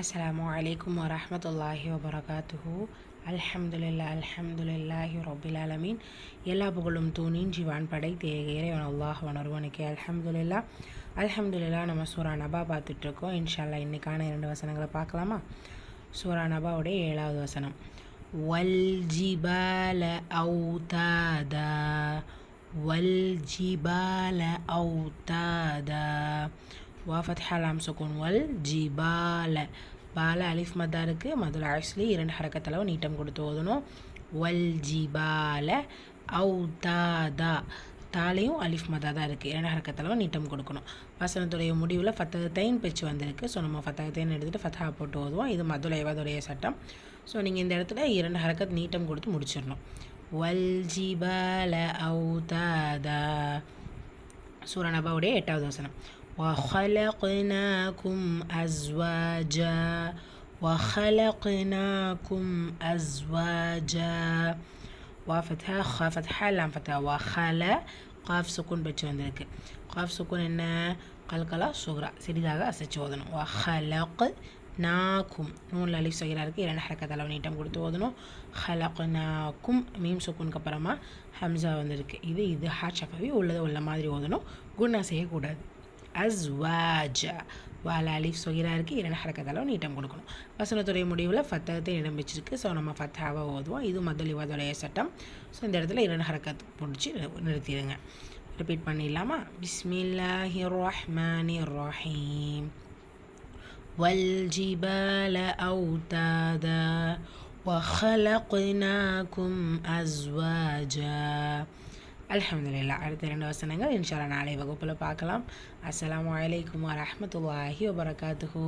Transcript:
அஸ்லாம் வலைக்கம் வரமத்துல்லாஹி வபரகாத்துஹு அல்ஹம்துலில்லா அல்ஹம்துலில்லாஹி ரபில் ஆலமீன் எல்லா புகழும் தூணின் ஜிவான் படை தேகையிறைவன் அல்லாஹ் ஒருவனுக்கே அல்ஹம்துலில்லா. அல்ஹம்துலில்லா நம்ம சூரா நபா பார்த்துட்ருக்கோம். இன்ஷால்லா இன்றைக்கான இரண்டு வசனங்களை பார்க்கலாமா? சூரா நபாவுடைய ஏழாவது வசனம். வல் ஜிபால அவுதாதா வல் ஜிபால அவுதாதா வா ஃபத்ஹா லாம் சுக்கூன் வல் ஜிபால. பால அலிஃப் மதா இருக்குது மதுல ஆக்சுவலி இரண்டு ஹரக்கத்தளவு நீட்டம் கொடுத்து ஓதணும் வல் ஜிபால அவுதாதா தாலையும் அலிஃப் மதா தான் இருக்குது இரண்டு ஹரக்கத்தளவு நீட்டம் கொடுக்கணும். வசனத்துடைய முடிவில் ஃபத்தகத்தைன் பெச்சு வந்திருக்கு. ஸோ நம்ம ஃபத்தகத்தைன் எடுத்துகிட்டு ஃபத்தா போட்டு ஓதுவோம். இது மதுலைவதுடைய சட்டம். ஸோ நீங்கள் இந்த இடத்துல இரண்டு ஹரக்கத் நீட்டம் கொடுத்து முடிச்சிடணும். வல் ஜிபால அவுதாதா சூரநபாவுடைய எட்டாவது வசனம். وخلقناكم أزواجا وخلقناكم أزواجا وفتحة خ فتحة لام فتحة وخل காஃப் சுக்குன் பச்சு வந்திருக்கு காஃப் சுக்குன் என்ன கல்கலா சுக்ரா சிறிதாக அசைச்சு ஓதணும் வஹலக் நாக்கும் நூல் அலிஃப் சகிரா இருக்குது இரண்டு ஹரக்கத் அளவு நீட்டம் கொடுத்து ஓதணும் ஹலக் நாக்கும் மீம் சுக்குனுக்கு அப்புறமா ஹம்சா வந்திருக்கு இது இது ஹா ஷஃபவி உள்ளது உள்ள மாதிரி ஓதணும் குணா செய்யக்கூடாது அஸ்வாஜா வால அலிஃப் சொகிரா இருக்குது இரண்டு ஹரக்கத்தாலும் நீட்டம் கொடுக்கணும் வசனத்துடைய முடிவில் ஃபத்தகத்தை இடம் வச்சிருக்கு ஸோ நம்ம ஃபத்தாவை ஓதுவோம் இது மதலிவாதுடைய சட்டம் ஸோ இந்த இடத்துல இரண்டு ஹரக்கத் பிடிச்சி நிறுத்திடுங்க ரிப்பீட் பண்ணிடலாமா பிஸ்மில்லாஹி ரஹ்மானி ரஹீம் والجبال أوتادا وخلقناكم أزواجا அலமதுல்லா அடுத்த ரெண்டு வசனங்கள் இன்ஷால்லா நாளை வகுப்பில் பார்க்கலாம். அஸ்லாம் வலைக்கம் வரமத்துல்லாஹி வபரகாத்துஹூ.